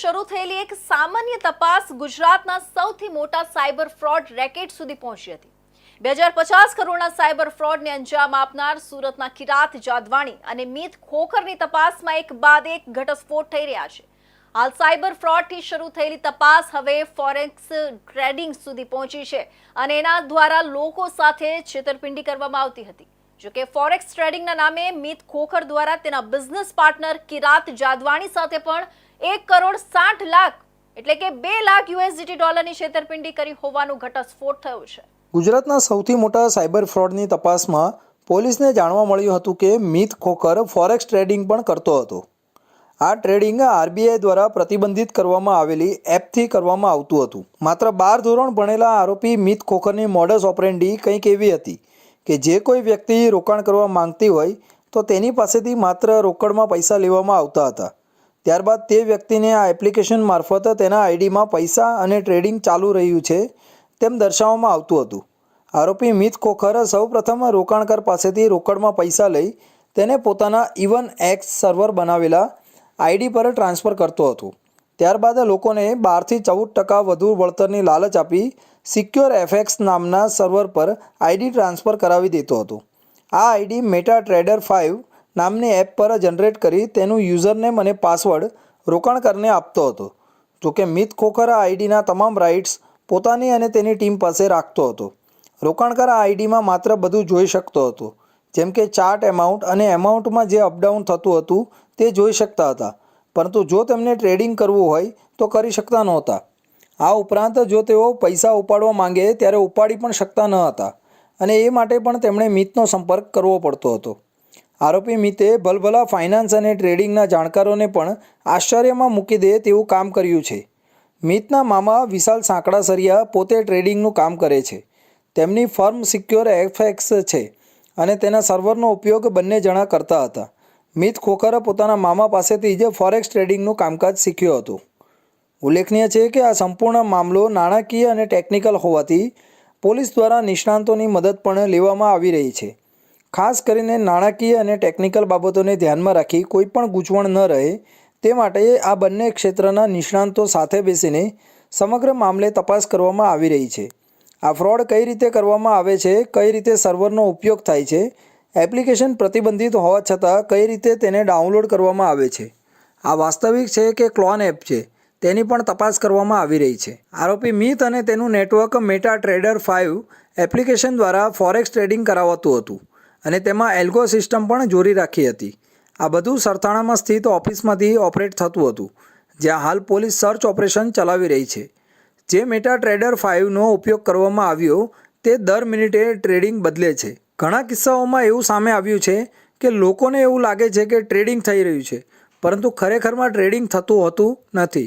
શરૂ થયેલી એક સામાન્ય તપાસ ગુજરાતના સૌથી મોટા સાયબર ફ્રોડ રેકેટ સુધી પહોંચી હતી. બે હજાર પચાસ કરોડના સાયબર ફ્રોડને અંજામ આપનાર સુરતના કિરાત જાદવાણી અને મિત ખોખરની તપાસમાં એક બાદ એક ઘટસ્ફોટ થઈ રહ્યા છે. હાલ સાયબર ફ્રોડથી શરૂ થયેલી તપાસ હવે ફોરેક્સ ટ્રેડિંગ સુધી પહોંચી છે અને એના દ્વારા લોકો સાથે છેતરપિંડી કરવામાં આવતી હતી. જોકે ફોરેક્સ ટ્રેડિંગના નામે મિત ખોખર દ્વારા તેના બિઝનેસ પાર્ટનર કિરાત જાદવાણી સાથે પણ એક કરોડ સાઠ લાખ, એટલે કે બે લાખ યુએસડીટી ડોલરની છેતરપિંડી કરી હોવાનું ઘટસ્ફોટ થયો છે. ગુજરાતના સૌથી મોટા સાયબર ફ્રોડની તપાસમાં પોલીસને જાણવા મળ્યું હતું કે મિત ખોખર ફોરેક્સ ટ્રેડિંગ પણ કરતો હતો. આ ટ્રેડિંગ આરબીઆઈ દ્વારા પ્રતિબંધિત કરવામાં આવેલી એપથી કરવામાં આવતું હતું. માત્ર બાર ધોરણ ભણેલા આરોપી મિત ખોખરની મોડસ ઓપરેન્ડી કંઈક એવી હતી કે જે કોઈ વ્યક્તિ રોકાણ કરવા માંગતી હોય તો તેની પાસેથી માત્ર રોકડમાં પૈસા લેવામાં આવતા હતા. ત્યારબાદ તે વ્યક્તિને આ એપ્લિકેશન મારફત તેના આઈડીમાં પૈસા અને ટ્રેડિંગ ચાલુ રહ્યું છે તેમ દર્શાવવામાં આવતું હતું. આરોપી મિત ખોખર સૌપ્રથમ રોકાણકાર પાસેથી રોકડમાં પૈસા લઈ તેને પોતાના ઇવન એક્સ સર્વર બનાવેલા આઈડી પર ટ્રાન્સફર કરતો હતો. ત્યારબાદ લોકોને બારથી ચૌદ ટકા વધુ વળતરની લાલચ આપી સિક્યોર એફએક્સ નામના સર્વર પર આઈડી ટ્રાન્સફર કરાવી દેતો હતો. આ આઈડી મેટા ટ્રેડર ફાઇવ નામની એપ પર જનરેટ કરી તેનું યુઝરનેમ અને પાસવર્ડ રોકાણકારને આપતો હતો. જોકે મિત ખોખર આ આઈડીના તમામ રાઇટ્સ પોતાની અને તેની ટીમ પાસે રાખતો હતો. રોકાણકાર આ આઈડીમાં માત્ર બધું જોઈ શકતો હતો. જેમ કે ચાર્ટ એમાઉન્ટ અને એમાઉન્ટમાં જે અપડાઉન થતું હતું તે જોઈ શકતા હતા. પરંતુ જો તેમને ટ્રેડિંગ કરવું હોય તો કરી શકતા નહોતા. આ ઉપરાંત જો તેઓ પૈસા ઉપાડવા માંગે ત્યારે ઉપાડી પણ શકતા ન હતા. અને એ માટે પણ તેમણે મિતનો સંપર્ક કરવો પડતો હતો. આરોપી મિતે ભલભલા ફાઇનાન્સ અને ટ્રેડિંગના જાણકારોને પણ આશ્ચર્યમાં મૂકી દે તેવું કામ કર્યું છે. મિતના મામા વિશાલ સાંકડાસરિયા પોતે ટ્રેડિંગનું કામ કરે છે. તેમની ફર્મ સિક્યોર એફએક્સ છે અને તેના સર્વરનો ઉપયોગ બંને જણા કરતા હતા. મિત ખોખરે પોતાના મામા પાસેથી જ ફોરેક્સ ટ્રેડિંગનું કામકાજ શીખ્યું હતું. ઉલ્લેખનીય છે કે આ સંપૂર્ણ મામલો નાણાકીય અને ટેકનિકલ હોવાથી પોલીસ દ્વારા નિષ્ણાંતોની મદદ પણ લેવામાં આવી રહી છે. ખાસ કરીને નાણાકીય અને ટેકનિકલ બાબતોને ધ્યાનમાં રાખી કોઈ પણ ગૂંચવણ ન રહે, તે માટે આ બંને ક્ષેત્રના નિષ્ણાંતો સાથે બેસીને સમગ્ર મામલે તપાસ કરવામાં આવી રહી છે. આ ફ્રોડ કઈ રીતે કરવામાં આવે છે, કઈ રીતે સર્વરનો ઉપયોગ થાય છે, એપ્લિકેશન પ્રતિબંધિત હોવા છતાં કઈ રીતે તેને ડાઉનલોડ કરવામાં આવે છે. આ વાસ્તવિક છે કે ક્લોન એપ છે, તેની પણ તપાસ કરવામાં આવી રહી છે. આરોપી મિત અને તેનું network meta trader five application દ્વારા ફોરેક્સ ટ્રેડિંગ કરાવતું હતું. અને તેમાં એલ્ગો સિસ્ટમ પણ જોરી રાખી હતી. આ બધું સરથાણામાં સ્થિત ઓફિસમાંથી ઓપરેટ થતું હતું, જ્યાં હાલ પોલીસ સર્ચ ઓપરેશન ચલાવી રહી છે. જે મેટા ટ્રેડર ફાઇવનો ઉપયોગ કરવામાં આવ્યો, તે દર મિનિટે ટ્રેડિંગ બદલે છે. ઘણા કિસ્સાઓમાં એવું સામે આવ્યું છે કે લોકોને એવું લાગે છે કે ટ્રેડિંગ થઈ રહ્યું છે, પરંતુ ખરેખરમાં ટ્રેડિંગ થતું હોતું નથી.